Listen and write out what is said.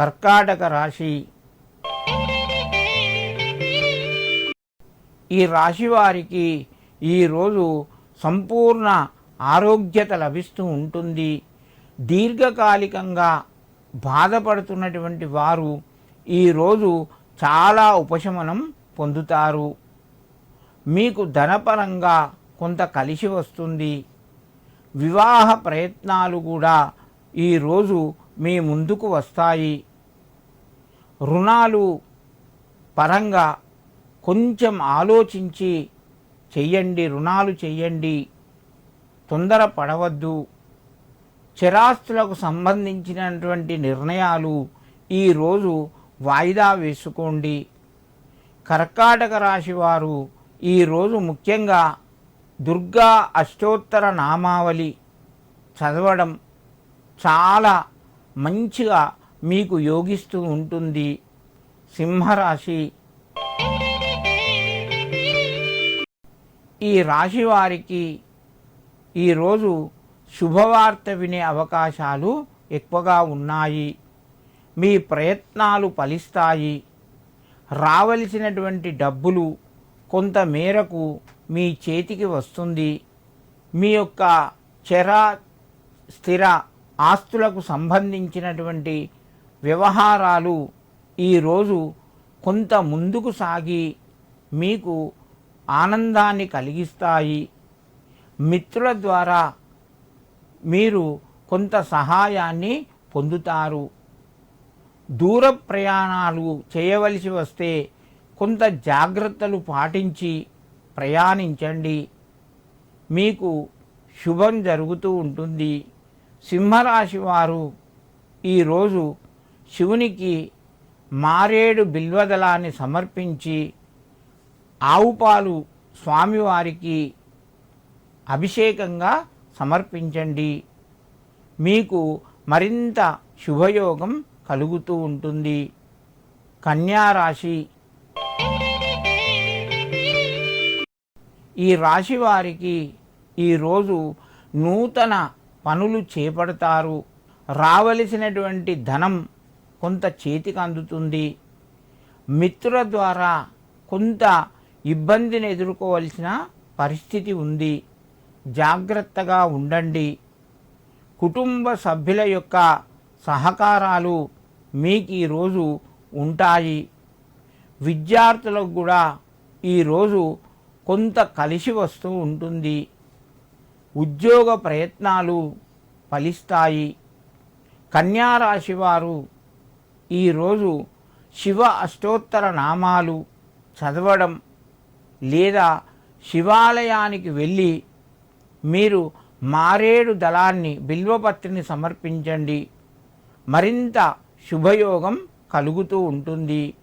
కర్కాటక రాశి. ఈ రాశి వారికి ఈరోజు సంపూర్ణ ఆరోగ్యత లభిస్తూ ఉంటుంది. దీర్ఘకాలికంగా బాధపడుతున్నటువంటి వారు ఈరోజు చాలా ఉపశమనం పొందుతారు. మీకు ధనపరంగా కొంత కలిసి వస్తుంది. వివాహ ప్రయత్నాలు కూడా ఈరోజు మీ ముందుకు వస్తాయి. రుణాలు పరంగా కొంచెం ఆలోచించి చెయ్యండి రుణాలు చెయ్యండి తొందర పడవద్దు చిరాస్తులకు సంబంధించినటువంటి నిర్ణయాలు ఈరోజు వాయిదా వేసుకోండి. కర్కాటక రాశి వారు ఈరోజు ముఖ్యంగా దుర్గా అష్టోత్తర నామావళి చదవడం చాలా మంచిగా మీకు యోగిస్తూ ఉంటుంది సింహరాశి. ఈ రాశి వారికి ఈరోజు శుభవార్త వినే అవకాశాలు ఎక్కువగా ఉన్నాయి. మీ ప్రయత్నాలు ఫలిస్తాయి. రావలసినటువంటి డబ్బులు కొంత మేరకు మీ చేతికి వస్తుంది. మీ యొక్క చర స్థిర ఆస్తులకు సంబంధించినటువంటి వ్యవహారాలు ఈరోజు కొంత ముందుకు సాగి మీకు ఆనందాన్ని కలిగిస్తాయి. మిత్రుల ద్వారా మీరు కొంత సహాయాన్ని పొందుతారు. దూర ప్రయాణాలు చేయవలసి వస్తే కొంత జాగ్రత్తలు పాటించి ప్రయాణించండి. మీకు శుభం జరుగుతూ ఉంటుంది. సింహరాశి వారు ఈరోజు శివునికి మారేడు బిల్వదళాన్ని సమర్పించి ఆవు పాలు స్వామివారికి అభిషేకంగా సమర్పించండి. మీకు మరింత శుభయోగం కలుగుతూ ఉంటుంది. కన్యారాశి ఈ రాశి వారికి ఈరోజు నూతన పనులు చేపడతారు. రావలసినటువంటి ధనం కొంత చేతికి అందుతుంది. మిత్రుల ద్వారా కొంత ఇబ్బందిని ఎదుర్కోవలసిన పరిస్థితి ఉంది. జాగ్రత్తగా ఉండండి. కుటుంబ సభ్యుల యొక్క సహకారాలు మీకు ఈరోజు ఉంటాయి. విద్యార్థులకు కూడా ఈరోజు కొంత కలిసి వస్తూ ఉంటుంది. ఉద్యోగ ప్రయత్నాలు ఫలిస్తాయి. కన్యారాశి వారు ఈరోజు శివ అష్టోత్తర నామాలు చదవడం లేదా శివాలయానికి వెళ్ళి మీరు మారేడు దళాన్ని బిల్వపత్రిని సమర్పించండి. మరింత శుభయోగం కలుగుతూ ఉంటుంది.